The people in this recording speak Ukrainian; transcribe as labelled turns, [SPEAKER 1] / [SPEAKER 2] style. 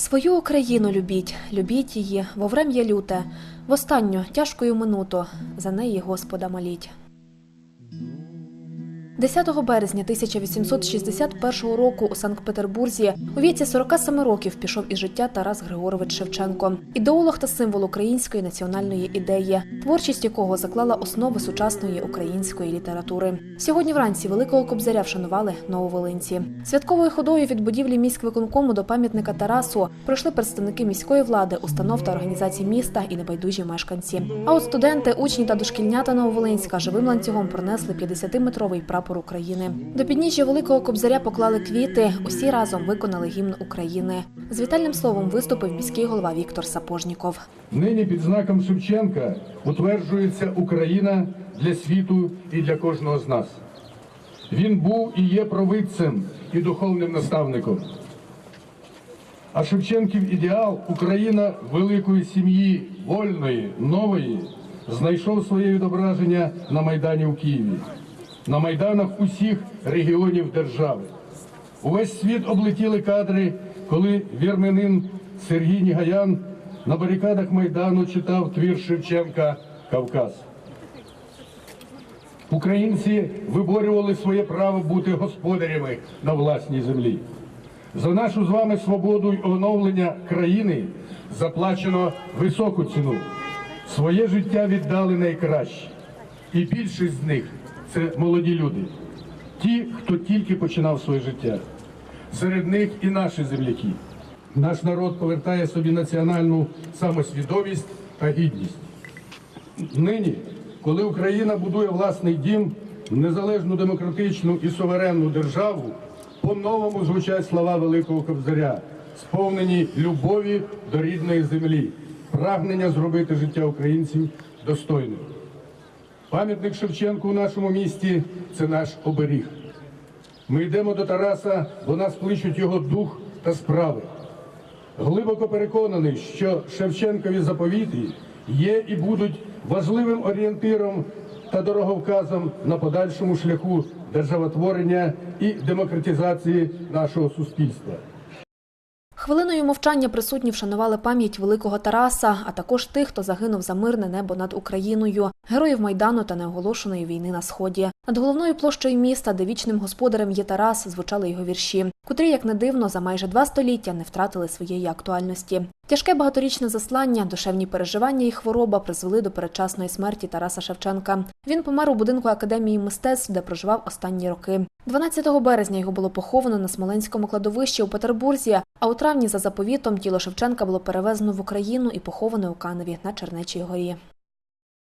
[SPEAKER 1] Свою Україну любіть, любіть її, во врем'я люте, в останню тяжкою минуту, за неї Господа моліть. 10 березня 1861 року у Санкт-Петербурзі у віці 47 років пішов із життя Тарас Григорович Шевченко, ідеолог та символ української національної ідеї, творчість якого заклала основи сучасної української літератури. Сьогодні вранці Великого Кобзаря вшанували нововолинці. Святковою ходою від будівлі міськвиконкому до пам'ятника Тарасу пройшли представники міської влади, установ та організацій міста і небайдужі мешканці. А от студенти, учні та дошкільнята Нововолинська живим ланцюгом пронесли 50-метровий прапор України. До підніжжя Великого Кобзаря поклали квіти. Усі разом виконали гімн України. З вітальним словом виступив міський голова Віктор Сапожніков.
[SPEAKER 2] Нині під знаком Шевченка утверджується Україна для світу і для кожного з нас. Він був і є провидцем і духовним наставником. А Шевченків ідеал Україна великої сім'ї, вольної, нової, знайшов своє відображення на Майдані у Києві, на майданах усіх регіонів держави. Увесь світ облетіли кадри, коли вірменин Сергій Нігаян на барикадах Майдану читав твір Шевченка Кавказ. Українці виборювали своє право бути господарями на власній землі. За нашу з вами свободу й оновлення країни заплачено високу ціну. Своє життя віддали найкраще. І більшість з них це молоді люди, ті, хто тільки починав своє життя. Серед них і наші земляки. Наш народ повертає собі національну самосвідомість та гідність. Нині, коли Україна будує власний дім, незалежну демократичну і суверенну державу, по-новому звучать слова Великого Кобзаря, сповнені любові до рідної землі, прагнення зробити життя українців достойним. Пам'ятник Шевченку у нашому місті це наш оберіг. Ми йдемо до Тараса, бо нас кличуть його дух та справи. Глибоко переконаний, що Шевченкові заповіти є і будуть важливим орієнтиром та дороговказом на подальшому шляху державотворення і демократизації нашого суспільства.
[SPEAKER 1] Хвилиною мовчання присутні вшанували пам'ять великого Тараса, а також тих, хто загинув за мирне небо над Україною, героїв майдану та неоголошеної війни на сході. Над головною площею міста, де вічним господарем є Тарас, звучали його вірші, котрі, як не дивно, за майже два століття не втратили своєї актуальності. Тяжке багаторічне заслання, душевні переживання і хвороба призвели до передчасної смерті Тараса Шевченка. Він помер у будинку академії мистецтв, де проживав останні роки. 12 березня його було поховано на Смоленському кладовищі у Петербурзі. А у травні за заповітом тіло Шевченка було перевезено в Україну і поховане у Каневі на Чернечій горі.